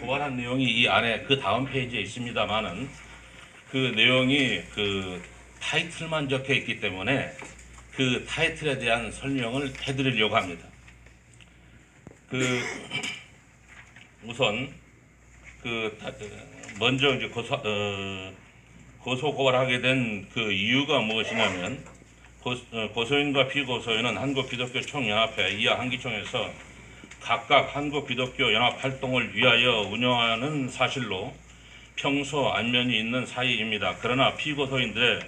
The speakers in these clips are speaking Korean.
고발한 내용이 이 안에 그 다음 페이지에 있습니다만은 그 내용이 그 타이틀만 적혀 있기 때문에 그 타이틀에 대한 설명을 해드리려고 합니다. 그 우선 그 타- 먼저 이제 고소 어, 고소 고발하게 된 그 이유가 무엇이냐면 고, 어, 고소인과 피고소인은 한국기독교 총연합회 이하 한기총에서 각각 한국 기독교 연합 활동을 위하여 운영하는 사실로 평소 안면이 있는 사이입니다. 그러나 피고소인들의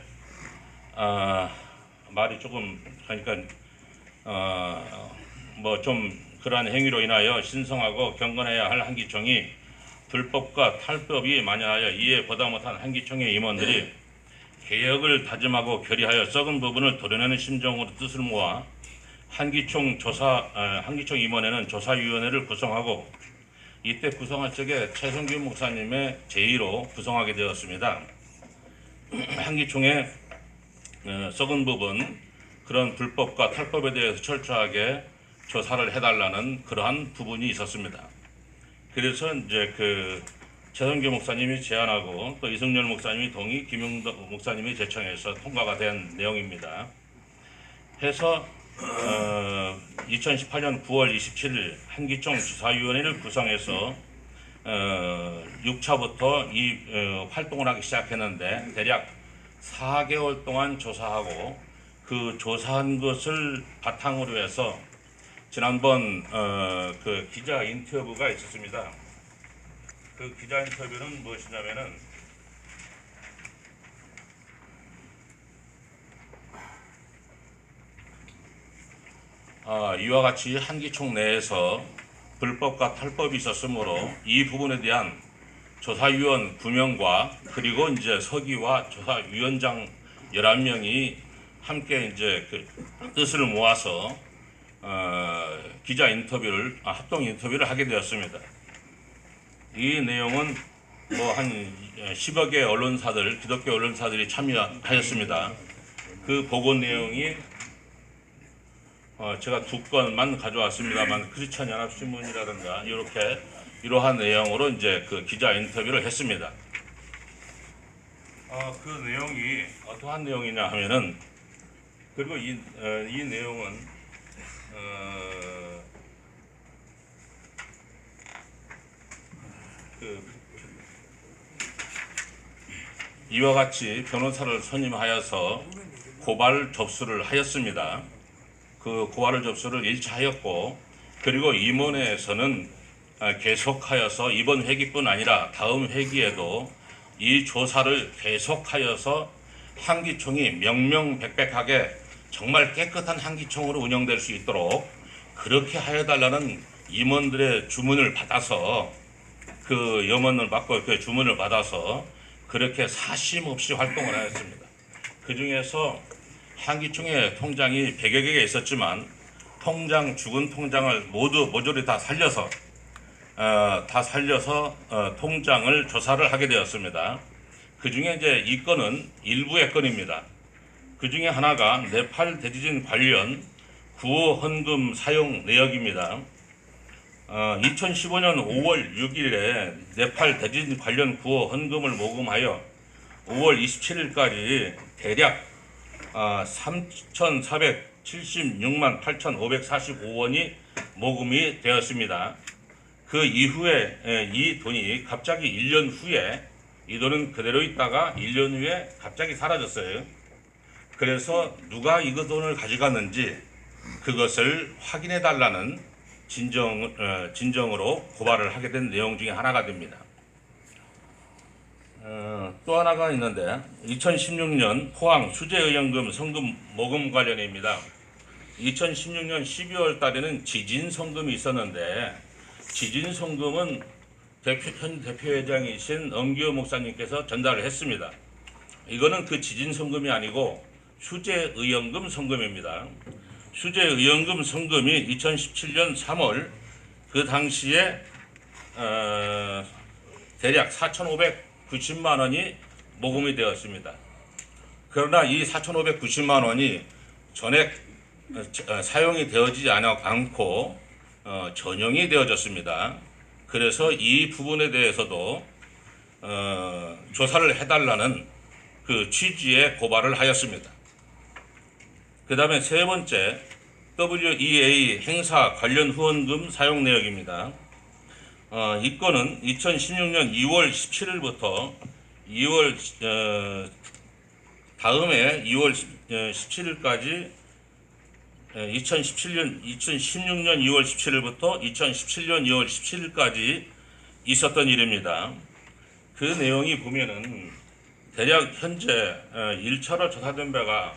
아, 말이 조금 그러니까 뭐좀 그러한 행위로 인하여 신성하고 경건해야 할 한기총이 불법과 탈법이 만연하여 이에 보다 못한 한기총의 임원들이 개혁을 다짐하고 결의하여 썩은 부분을 도려내는 심정으로 뜻을 모아 한기총 조사 아, 한기총 임원회는 조사위원회를 구성하고 이때 구성할 적에 최성규 목사님의 제의로 구성하게 되었습니다. 한기총의 어, 썩은 부분 그런 불법과 탈법에 대해서 철저하게 조사를 해달라는 그러한 부분이 있었습니다. 그래서 이제 그 최성규 목사님이 제안하고 또 이승열 목사님이 동의, 김용덕 목사님이 제청해서 통과가 된 내용입니다. 해서 어, 2018년 9월 27일 한기총 주사위원회를 구성해서 어, 6차부터 이 어, 활동을 하기 시작했는데 대략 4개월 동안 조사하고 그 조사한 것을 바탕으로 해서 지난번 어, 그 기자 인터뷰가 있었습니다. 그 기자 인터뷰는 무엇이냐면은 아, 이와 같이 한기총 내에서 불법과 탈법이 있었으므로 이 부분에 대한 조사위원 9명과 그리고 이제 서기와 조사위원장 11명이 함께 이제 그 뜻을 모아서 어, 기자 인터뷰를 아, 합동 인터뷰를 하게 되었습니다. 이 내용은 뭐 한 10여 개 언론사들 기독교 언론사들이 참여하였습니다. 그 보고 내용이 어, 제가 두 건만 가져왔습니다만 크리스천 연합 신문이라든가 이렇게 이러한 내용으로 이제 그 기자 인터뷰를 했습니다. 어, 그 내용이 어떠한 내용이냐 하면은 그리고 이, 어, 이 내용은 어, 그 이와 같이 변호사를 선임하여서 고발 접수를 하였습니다. 그 고발을 접수를 1차 하였고 그리고 임원회에서는 아, 계속하여서 이번 회기뿐 아니라 다음 회기에도 이 조사를 계속하여서 한기총이 명명백백하게 정말 깨끗한 한기총으로 운영될 수 있도록 그렇게 하여달라는 임원들의 주문을 받아서 그 염원을 받고 그 주문을 받아서 그렇게 사심 없이 활동을 하였습니다. 그 중에서 한기총의 통장이 100여 개가 있었지만 통장 죽은 통장을 모두 모조리 다 살려서 어, 다 살려서 어, 통장을 조사를 하게 되었습니다. 그 중에 이제 이 건은 일부의 건입니다. 그 중에 하나가 네팔 대지진 관련 구호 헌금 사용 내역입니다. 어, 2015년 5월 6일에 네팔 대지진 관련 구호 헌금을 모금하여 5월 27일까지 대략 아, 3,476만 8,545원이 모금이 되었습니다. 그 이후에 에, 이 돈이 갑자기 1년 후에 이 돈은 그대로 있다가 1년 후에 갑자기 사라졌어요. 그래서 누가 이거 돈을 가져갔는지 그것을 확인해 달라는 진정, 어, 진정으로 고발을 하게 된 내용 중에 하나가 됩니다. 어, 또 하나가 있는데 2016년 포항 수재의연금 성금 모금 관련입니다. 2016년 12월 달에는 지진 성금이 있었는데 지진 성금은 대표, 현 대표회장이신 엄기호 목사님께서 전달을 했습니다. 이거는 그 지진 성금이 아니고 수재의연금 성금입니다. 수재의연금 성금이 2017년 3월 그 당시에 어, 대략 4,590만 원이 모금이 되었습니다. 그러나 이 4,590만 원이 전액 어, 사용이 되어지지 않고 어, 전용이 되어졌습니다. 그래서 이 부분에 대해서도 어, 조사를 해달라는 그 취지의 고발을 하였습니다. 그 다음에 세 번째 WEA 행사 관련 후원금 사용 내역입니다. 어, 이 건은 2016년 2월 17일부터 2월 어, 다음에 2월 17일까지 2017년 2016년 2월 17일부터 2017년 2월 17일까지 있었던 일입니다. 그 내용이 보면은 대략 현재 1차로 조사된 바가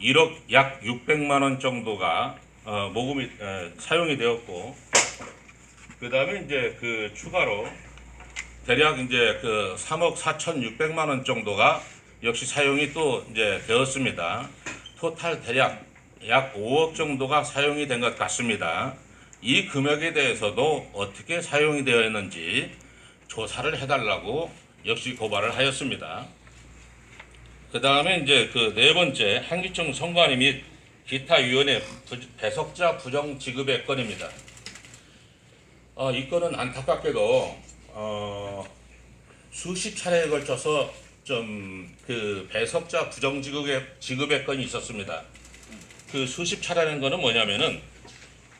1억 약 600만 원 정도가 어, 모금이 에, 사용이 되었고 그 다음에 이제 그 추가로 대략 이제 그 3억 4,600만 원 정도가 역시 사용이 또 이제 되었습니다. 토탈 대략 약 5억 정도가 사용이 된 것 같습니다. 이 금액에 대해서도 어떻게 사용이 되었는지 조사를 해달라고 역시 고발을 하였습니다. 그 다음에 이제 그 네 번째 한기총 선관위 및 기타 위원회 부- 배석자 부정 지급의 건입니다. 어, 이 건은 안타깝게도 어, 수십 차례에 걸쳐서 좀 그 배석자 부정 지급의 지급의 건이 있었습니다. 그 수십 차례라는 거는 뭐냐면은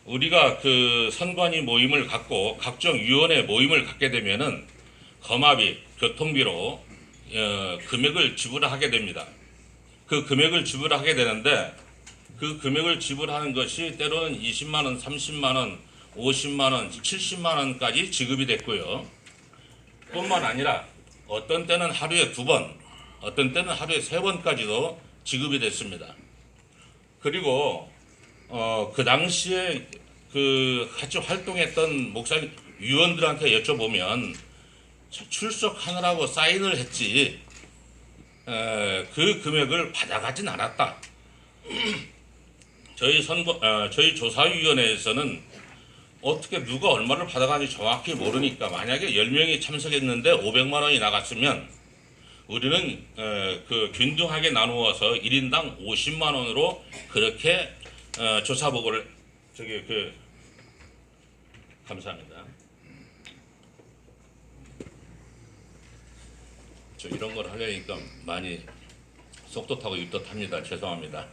우리가 그 선관위 모임을 갖고 각종 위원회 모임을 갖게 되면은 거마비, 교통비로 어, 금액을 지불하게 됩니다. 그 금액을 지불하게 되는데 그 금액을 지불하는 것이 때로는 20만 원, 30만 원, 50만 원, 70만 원까지 지급이 됐고요. 뿐만 아니라 어떤 때는 하루에 두 번, 어떤 때는 하루에 세 번까지도 지급이 됐습니다. 그리고 어, 그 당시에 그 같이 활동했던 목사 위원들한테 여쭤보면 출석하느라고 사인을 했지 에, 그 금액을 받아가진 않았다. 저희 선거 어, 저희 조사위원회에서는 어떻게 누가 얼마를 받아가는지 정확히 모르니까 만약에 10명이 참석했는데 500만 원이 나갔으면 우리는 어, 그 균등하게 나누어서 1인당 50만 원으로 그렇게 어, 조사 보고를 저기 그 감사합니다. 저 이런 걸 하려니까 많이 속도 타고 입도 탑니다. 죄송합니다.